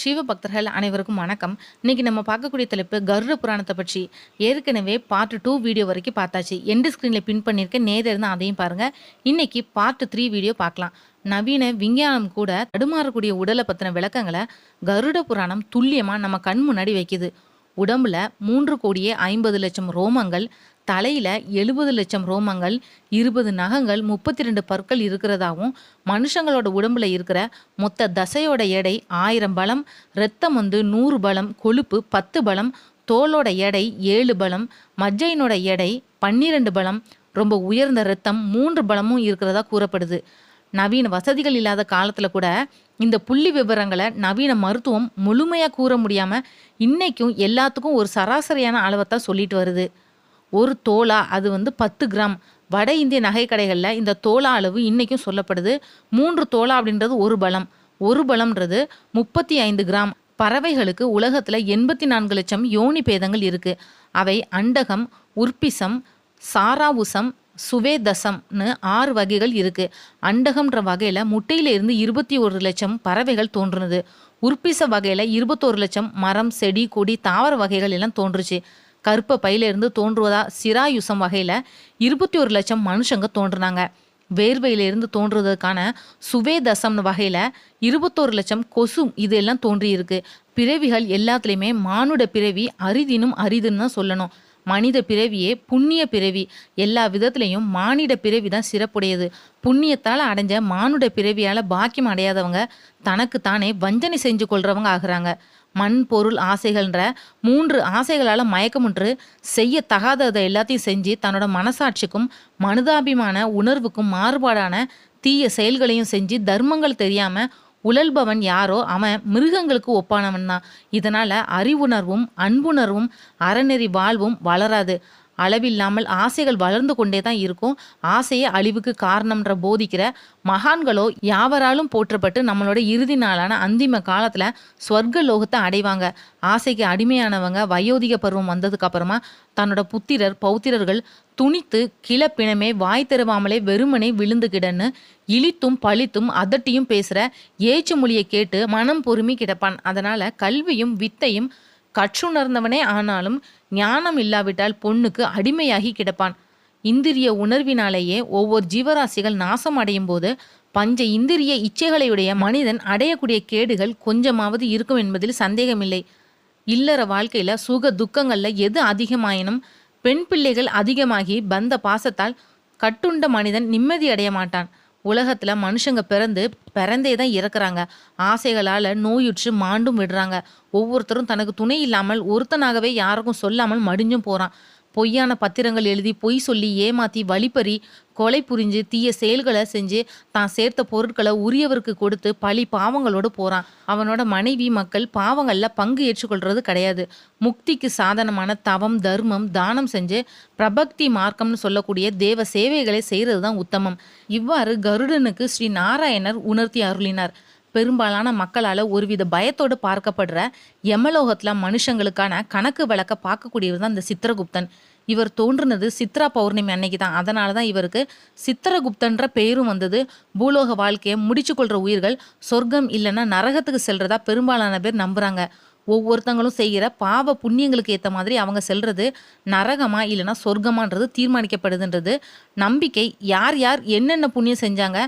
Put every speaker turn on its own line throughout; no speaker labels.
சிவ பக்தர்கள் அனைவருக்கும் வணக்கம். இன்னைக்கு நம்ம பார்க்கக்கூடிய தலைப்பு கருட புராணத்தை பற்றி. ஏற்கனவே பார்ட் டூ வீடியோ வரைக்கும் பார்த்தாச்சு. எண்டு ஸ்க்ரீனில் பின் பண்ணியிருக்க நேரம் இருந்தால் அதையும் பாருங்கள் இன்னைக்கு பார்ட் த்ரீ வீடியோ பார்க்கலாம். நவீன விஞ்ஞானம் கூட தடுமாறக்கூடிய உடலை பற்றின விளக்கங்களை கருட புராணம் துல்லியமாக நம்ம கண் முன்னாடி வைக்குது. உடம்புல மூன்று கோடியே ஐம்பது லட்சம் ரோமங்கள் தலையில் எழுபது லட்சம் ரோமங்கள் இருபது நகங்கள் முப்பத்தி ரெண்டு பற்கள் இருக்கிறதாவும் மனுஷங்களோட உடம்புல இருக்கிற மொத்த தசையோட எடை ஆயிரம் பலம் இரத்தம் வந்து நூறு பலம் கொழுப்பு பத்து பலம் தோலோட எடை ஏழு பலம் மஜ்ஜையினோட எடை பன்னிரெண்டு பலம் ரொம்ப உயர்ந்த இரத்தம் மூன்று பலமும் இருக்கிறதா கூறப்படுது. நவீன வசதிகள் இல்லாத காலத்தில் கூட இந்த புள்ளி விவரங்களை நவீன மருத்துவம் முழுமையாக கூற முடியாமல் இன்றைக்கும் எல்லாத்துக்கும் ஒரு சராசரியான அளவைத்தான் சொல்லிட்டு வருது. ஒரு தோலா அது வந்து பத்து கிராம். வட இந்திய நகை கடைகளில் இந்த தோலா அளவு இன்றைக்கும் சொல்லப்படுது. மூன்று தோலா அப்படின்றது ஒரு பலம். ஒரு பலம்ன்றது முப்பத்தி ஐந்து கிராம். பறவைகளுக்கு உலகத்தில் எண்பத்தி நான்கு லட்சம் யோனி பேதங்கள் இருக்குது அவை அண்டகம் உற்பிசம் சாராவுசம் சுவேதசம்னு ஆறு வகைகள் இருக்குது அண்டகம்ன்ற வகையில் முட்டையிலிருந்து இருபத்தி ஒரு லட்சம் பறவைகள் தோன்றுனது. உற்பிச வகையில் இருபத்தோரு லட்சம் மரம் செடி கொடி தாவர வகைகள் எல்லாம் தோன்றுச்சு. கருப்ப பையிலிருந்து தோன்றுவதா சிராயுசம் வகையில் இருபத்தி ஒரு லட்சம் மனுஷங்க தோன்றுனாங்க. வேர்வையிலிருந்து தோன்றுவதற்கான சுவேதசம்னு வகையில் இருபத்தோரு லட்சம் கொசு இதெல்லாம் தோன்றியிருக்கு. பிறவிகள் எல்லாத்துலேயுமே மானுட பிறவி அரிதினும் அரிதுன்னு தான் சொல்லணும். மனித பிறவியே புண்ணிய பிறவி. எல்லா விதத்துலேயும் மானிட பிறவி தான் சிறப்புடையது. புண்ணியத்தால் அடைஞ்ச மானுட பிறவியால் பாக்கியம் அடையாதவங்க தனக்கு தானே வஞ்சனை செஞ்சு கொள்றவங்க ஆகுறாங்க. மண் பொருள் ஆசைகள்ன்ற மூன்று ஆசைகளால் மயக்கமுன்று செய்ய தகாததை எல்லாத்தையும் செஞ்சு தன்னோட மனசாட்சிக்கும் மனிதாபிமான உணர்வுக்கும் மாறுபாடான தீய செயல்களையும் செஞ்சு தர்மங்கள் தெரியாமல் உழல்பவன் யாரோ அவன் மிருகங்களுக்கு ஒப்பானவன் தான். இதனால் அறிவுணர்வும் அன்புணர்வும் அறநெறி வாழ்வும் வளராது. அளவில்லாமல் ஆசைகள் வளர்ந்து கொண்டே தான் இருக்கும். ஆசையே அழிவுக்கு காரணம்ன்ற போதிக்கிற மகான்களோ யாவராலும் போற்றப்பட்டு நம்மளோட இறுதி நாளான அந்திம காலத்தில் ஸ்வர்க்க லோகத்தை அடைவாங்க. ஆசைக்கு அடிமையானவங்க வயோதிக பருவம் வந்ததுக்கு அப்புறமா தன்னோட புத்திரர் பௌத்திரர்கள் துணித்து கிளப்பினமே வாய் தருவாமலே வெறுமனே விழுந்து கிடன்னு இழித்தும் பழித்தும் அதட்டியும் பேசுகிற ஏச்சு மொழியை கேட்டு மனம் பொறுமி கிடப்பான். அதனால் கல்வியும் வித்தையும் கற்றுணர்ந்தவனே ஆனாலும் ஞானம் இல்லாவிட்டால் பொண்ணுக்கு அடிமையாகி கிடப்பான். இந்திரிய உணர்வினாலேயே ஒவ்வொரு ஜீவராசிகள் நாசம் அடையும் போது பஞ்ச இந்திரிய இச்சைகளையுடைய மனிதன் அடையக்கூடிய கேடுகள் கொஞ்சமாவது இருக்கும் என்பதில் சந்தேகமில்லை. இல்லற வாழ்க்கையில சுக துக்கங்கள்ல எது அதிகமாயினும் பெண் பிள்ளைகள் அதிகமாகி பந்த பாசத்தால் கட்டுண்ட மனிதன் நிம்மதி அடைய மாட்டான். உலகத்துல மனுஷங்க பிறந்து பிறந்தே தான் இறக்குறாங்க. ஆசைகளால நோயுற்று மாண்டும் விடுறாங்க. ஒவ்வொருத்தரும் தனக்கு துணை இல்லாமல் ஒருத்தனாகவே யாருக்கும் சொல்லாமல் மடிஞ்சும் போறான். பொய்யான பத்திரங்கள் எழுதி பொய் சொல்லி ஏமாத்தி வழிப்பறி கொலை புரிஞ்சு தீய செயல்களை செஞ்சு தான் சேர்த்த பொருட்களை உரியவருக்கு கொடுத்து பழி பாவங்களோடு போறான். அவனோட மனைவி மக்கள் பாவங்களில் பங்கு ஏற்றுக்கொள்றது கிடையாது. முக்திக்கு சாதனமான தவம் தர்மம் தானம் செஞ்சு பிரபக்தி மார்க்கம்னு சொல்லக்கூடிய தேவ சேவைகளை செய்கிறது தான் உத்தமம். இவ்வாறு கருடனுக்கு ஸ்ரீ நாராயணர் உணர்த்தி அருளினார். பெரும்பாலான மக்களால் ஒருவித பயத்தோடு பார்க்கப்படுற யமலோகத்தில் மனுஷங்களுக்கான கணக்கு விளக்க பார்க்கக்கூடியவர் தான் இந்த சித்திரகுப்தன். இவர் தோன்றுனது சித்ரா பௌர்ணமி அன்னைக்கு தான் அதனால தான் இவருக்கு சித்திரகுப்தன்ற பெயரும் வந்தது. பூலோக வாழ்க்கையை முடிச்சு கொள்கிற உயிர்கள் சொர்க்கம் இல்லைன்னா நரகத்துக்கு செல்றதா பெரும்பாலான பேர் நம்புகிறாங்க ஒவ்வொருத்தங்களும் செய்கிற பாவ புண்ணியங்களுக்கு ஏற்ற மாதிரி அவங்க செல்றது நரகமா இல்லைன்னா சொர்க்கமான்றது தீர்மானிக்கப்படுதுன்றது நம்பிக்கை. யார் யார் என்னென்ன புண்ணியம் செஞ்சாங்க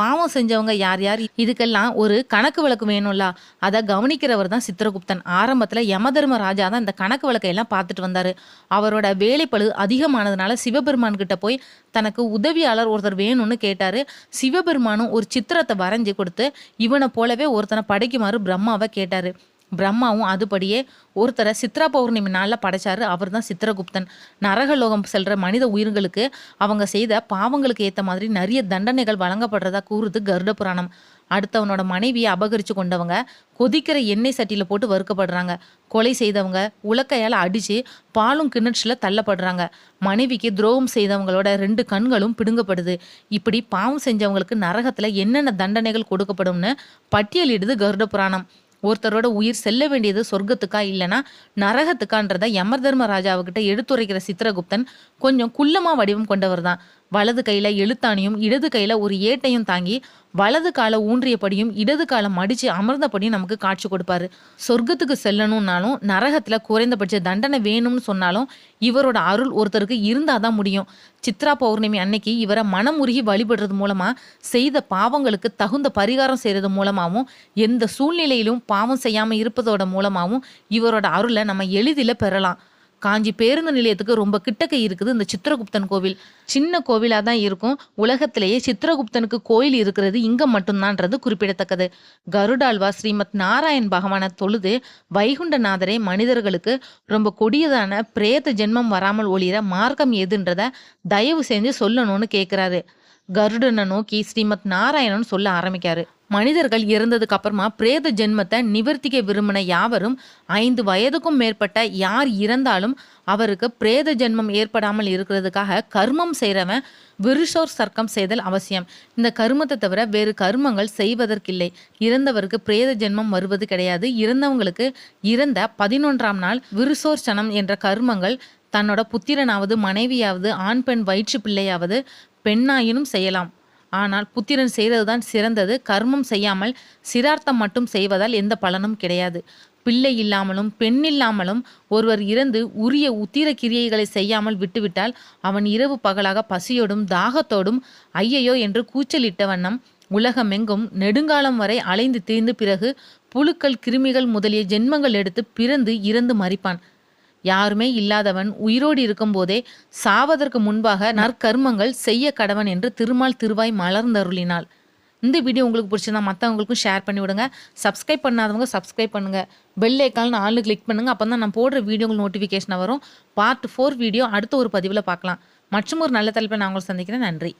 பாவம் செஞ்சவங்க யார் யார்? இதுக்கெல்லாம் ஒரு கணக்கு விளக்கு வேணும்ல. அதை கவனிக்கிறவர் தான் சித்திரகுப்தன். ஆரம்பத்தில் யமதர்ம ராஜா தான் இந்த கணக்கு விளக்கை எல்லாம் பார்த்துட்டு வந்தார். அவரோட வேலைப்பழு அதிகமானதுனால சிவபெருமான் கிட்ட போய் தனக்கு உதவியாளர் ஒருத்தர் வேணும்னு கேட்டார். சிவபெருமானும் ஒரு சித்திரத்தை வரைஞ்சி கொடுத்து இவனை போலவே ஒருத்தனை படைக்குமாறு பிரம்மாவை கேட்டார். பிரம்மாவும் அதுபடியே ஒருத்தரை சித்ரா பௌர்ணமி நாளில் படைச்சாரு. அவர் தான் சித்திரகுப்தன் நரகலோகம் செல்ற மனித உயிர்களுக்கு அவங்க செய்த பாவங்களுக்கு ஏற்ற மாதிரி நிறைய தண்டனைகள் வழங்கப்படுறதா கூறுது கருட புராணம். அடுத்தவனோட மனைவியை அபகரித்து கொண்டவங்க கொதிக்கிற எண்ணெய் சட்டியில் போட்டு வறுக்கப்படுறாங்க. கொலை செய்தவங்க உலக்கையால் அடித்து பாலும் கிணற்றில் தள்ளப்படுறாங்க. மனைவிக்கு துரோகம் செய்தவங்களோட ரெண்டு கண்களும் பிடுங்கப்படுது. இப்படி பாவம் செஞ்சவங்களுக்கு நரகத்தில் என்னென்ன தண்டனைகள் கொடுக்கப்படும்னு பட்டியலிடுது கருட புராணம். ஒருத்தரோட உயிர் செல்ல வேண்டியது சொர்க்கத்துக்கா இல்லைன்னா நரகத்துக்கான்றதை யமர் தர்ம ராஜாவுக்கிட்ட எடுத்துரைக்கிற சித்திரகுப்தன் கொஞ்சம் குள்ளமா வடிவம் கொண்டவர் தான் வலது கையில எழுத்தாணியும் இடது கையில ஒரு ஏட்டையும் தாங்கி வலது காலை ஊன்றியபடியும் இடது காலை மடிச்சு அமர்ந்தபடியும் நமக்கு காட்சி கொடுப்பாரு. சொர்க்கத்துக்கு செல்லணும்னாலும் நரகத்துல குறைந்தபட்ச தண்டனை வேணும்னு சொன்னாலும் இவரோட அருள் ஒருத்தருக்கு இருந்தாதான் முடியும். சித்ரா பௌர்ணமி அன்னைக்கு இவரை மனமுருகி வழிபடுறது மூலமா செய்த பாவங்களுக்கு தகுந்த பரிகாரம் செய்யறது மூலமாகவும் எந்த சூழ்நிலையிலும் பாவம் செய்யாம இருப்பதோட மூலமாகவும் இவரோட அருளை நம்ம எளிதில் பெறலாம். காஞ்சி பேருந்து நிலையத்துக்கு ரொம்ப கிட்டக்க இருக்குது. இந்த சித்திரகுப்தன் கோவில் சின்ன கோவிலாக தான் இருக்கும். உலகத்திலேயே சித்திரகுப்தனுக்கு கோயில் இருக்கிறது இங்கே மட்டும்தான்றது குறிப்பிடத்தக்கது. கருடாழ்வா ஸ்ரீமத் நாராயண் பகவானை தொழுது வைகுண்டநாதரே மனிதர்களுக்கு ரொம்ப கொடியதான பிரேத ஜென்மம் வராமல் ஒளிர மார்க்கம் எதுன்றத தயவு செஞ்சு சொல்லணும்னு கேட்குறாரு கருடனை நோக்கி ஸ்ரீமத் நாராயணன் சொல்ல ஆரம்பிக்காரு. மனிதர்கள் இறந்ததுக்கு அப்புறமா பிரேத ஜென்மத்தை நிவர்த்திக்க விரும்பின யாவரும் ஐந்து வயதுக்கும் மேற்பட்ட யார் இறந்தாலும் அவருக்கு பிரேத ஜென்மம் ஏற்படாமல் இருக்கிறதுக்காக கர்மம் செய்கிறவன் விருஷோர் சர்க்கம் செய்தல் அவசியம். இந்த கர்மத்தை தவிர வேறு கர்மங்கள் செய்வதற்கில்லை. இறந்தவருக்கு பிரேத ஜென்மம் வருவது கிடையாது. இறந்தவங்களுக்கு இறந்த பதினொன்றாம் நாள் விருசோர் சனம் என்ற கர்மங்கள் தன்னோட புத்திரனாவது மனைவியாவது ஆண் பெண் வயிற்று பிள்ளையாவது பெண்ணாயினும் செய்யலாம். ஆனால் புத்திரன் செய்ததுதான் சிறந்தது. கர்மம் செய்யாமல் சிரார்த்தம் மட்டும் செய்வதால் எந்த பலனும் கிடையாது. பிள்ளை இல்லாமலும் பெண் இல்லாமலும் ஒருவர் இறந்து உரிய உத்திர கிரியைகளை செய்யாமல் விட்டுவிட்டால் அவன் இரவு பகலாக பசியோடும் தாகத்தோடும் ஐயையோ என்று கூச்சலிட்ட வண்ணம் உலகமெங்கும் நெடுங்காலம் வரை அலைந்து திரிந்து பிறகு புழுக்கள் கிருமிகள் முதலிய ஜென்மங்கள் எடுத்து பிறந்து இறந்து மறிப்பான் யாருமே இல்லாதவன் உயிரோடு இருக்கும்போதே சாவதற்கு முன்பாக நற்கர்மங்கள் செய்ய கடவன் என்று திருமால் திருவாய் மலர்ந்தருளினாள். இந்த வீடியோ உங்களுக்கு பிடிச்சிருந்தா மற்றவங்களுக்கும் ஷேர் பண்ணி விடுங்க. சப்ஸ்கிரைப் பண்ணாதவங்க சப்ஸ்கிரைப் பண்ணுங்க. பெல் ஐக்கால்னு ஆளு கிளிக் பண்ணுங்கள் அப்போ தான் நான் போடுற வீடியோங்கள் நோட்டிஃபிகேஷனை நோட்டிஃபிகேஷன் வரும். பார்ட் ஃபோர் வீடியோ அடுத்த ஒரு பதிவில் பார்க்கலாம். மற்றும் ஒரு நல்ல தலைப்பை நான் உங்களை சந்திக்கிறேன். நன்றி.